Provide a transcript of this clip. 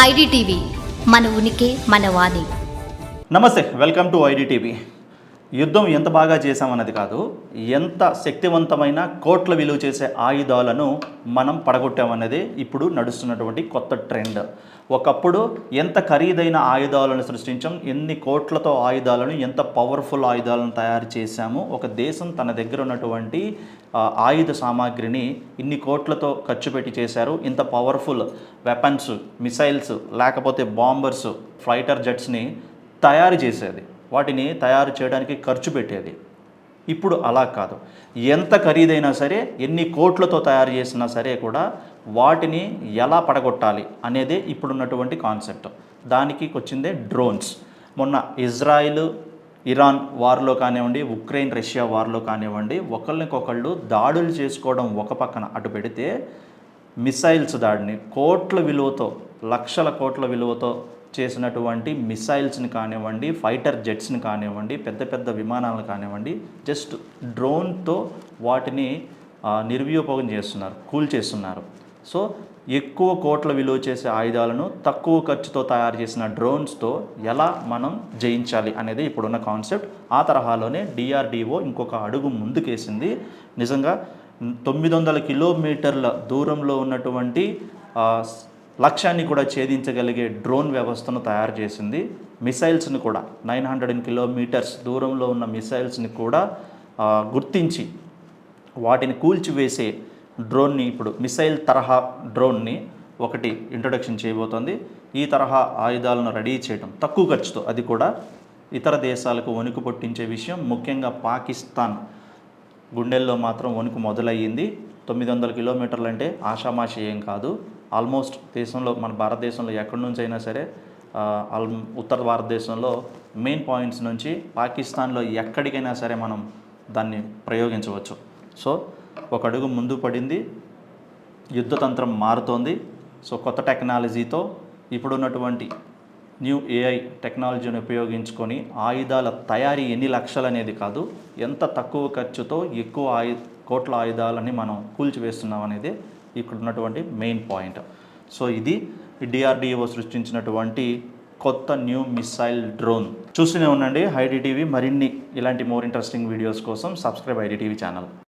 IDTV. మన ఉనికి మన వాణి. నమస్తే వెల్కమ్ టు ఐడిటీవీ. యుద్ధం ఎంత బాగా చేశామన్నది కాదు ఎంత శక్తివంతమైన కోట్ల విలువ చేసే ఆయుధాలను మనం పడగొట్టామన్నది ఇప్పుడు నడుస్తున్నటువంటి కొత్త ట్రెండ్. ఒకప్పుడు ఎంత ఖరీదైన ఆయుధాలను సృష్టించాం ఎన్ని కోట్లతో ఆయుధాలను ఎంత పవర్ఫుల్ ఆయుధాలను తయారు చేశాము ఒక దేశం తన దగ్గర ఉన్నటువంటి ఆయుధ సామాగ్రిని ఇన్ని కోట్లతో ఖర్చు పెట్టి చేశారు. ఇంత పవర్ఫుల్ వెపన్స్ మిసైల్స్ లేకపోతే బాంబర్స్ ఫ్లైటర్ జెట్స్ని తయారు చేసేది. వాటిని తయారు చేయడానికి ఖర్చు పెట్టేది. ఇప్పుడు అలా కాదు. ఎంత ఖరీదైనా సరే ఎన్ని కోట్లతో తయారు చేసినా సరే కూడా వాటిని ఎలా పడగొట్టాలి అనేదే ఇప్పుడున్నటువంటి కాన్సెప్ట్. దానికి వచ్చిందే డ్రోన్స్. మొన్న ఇజ్రాయిల్ ఇరాన్ వార్లో కానివ్వండి ఉక్రెయిన్ రష్యా వార్లో కానివ్వండి ఒకళ్ళనికొకళ్ళు దాడులు చేసుకోవడం ఒక పక్కన అటు పెడితే మిసైల్స్ దాడిని కోట్ల విలువతో లక్షల కోట్ల విలువతో చేసినటువంటి మిసైల్స్ని కానివ్వండి ఫైటర్ జెట్స్ని కానివ్వండి పెద్ద పెద్ద విమానాలను కానివ్వండి జస్ట్ డ్రోన్తో వాటిని ఆ, నిర్వియోపయోగం చేస్తున్నారు కూల్ చేస్తున్నారు. సో ఎక్కువ కోట్ల విలువ చేసే ఆయుధాలను తక్కువ ఖర్చుతో తయారు చేసిన డ్రోన్స్తో ఎలా మనం జయించాలి అనేది ఇప్పుడున్న కాన్సెప్ట్. ఆ తరహాలోనే డిఆర్డిఓ ఇంకొక అడుగు ముందుకేసింది. నిజంగా తొమ్మిది వందల కిలోమీటర్ల దూరంలో ఉన్నటువంటి లక్ష్యాన్ని కూడా ఛేదించగలిగే డ్రోన్ వ్యవస్థను తయారు చేసింది. మిసైల్స్ని కూడా నైన్ హండ్రెడ్ కిలోమీటర్స్ దూరంలో ఉన్న మిసైల్స్ని కూడా గుర్తించి వాటిని కూల్చివేసే డ్రోన్ని ఇప్పుడు మిసైల్ తరహా డ్రోన్ని ఒకటి ఇంట్రొడక్షన్ చేయబోతోంది. ఈ తరహా ఆయుధాలను రెడీ చేయడం తక్కువ ఖర్చుతో అది కూడా ఇతర దేశాలకు వణుకు పుట్టించే విషయం. ముఖ్యంగా పాకిస్తాన్ గుండెల్లో మాత్రం వణుకు మొదలయ్యింది. తొమ్మిది వందల కిలోమీటర్లు అంటే ఆషామాషి ఏం కాదు. ఆల్మోస్ట్ దేశంలో మన భారతదేశంలో ఎక్కడి నుంచి అయినా సరే ఆల్ ఉత్తర భారతదేశంలో మెయిన్ పాయింట్స్ నుంచి పాకిస్తాన్లో ఎక్కడికైనా సరే మనం దాన్ని ప్రయోగించవచ్చు. సో ఒక అడుగు ముందు పడింది యుద్ధతంత్రం మారుతోంది. సో కొత్త టెక్నాలజీతో ఇప్పుడున్నటువంటి న్యూ ఏఐ టెక్నాలజీని ఉపయోగించుకొని ఆయుధాల తయారీ ఎన్ని లక్షలు అనేది కాదు ఎంత తక్కువ ఖర్చుతో ఎక్కువ ఆయు కోట్ల ఆయుధాలని మనం కూల్చివేస్తున్నాం అనేది ఇక్కడ ఉన్నటువంటి మెయిన్ పాయింట్ సో ఇది డిఆర్డిఓ సృష్టించినటువంటి కొత్త న్యూ మిసైల్ డ్రోన్ చూస్తూనే ఉండండి హైడీటీవీ మరిన్ని ఇలాంటి మోర్ ఇంట్రెస్టింగ్ వీడియోస్ కోసం సబ్స్క్రైబ్ ఐడిటీవీ ఛానల్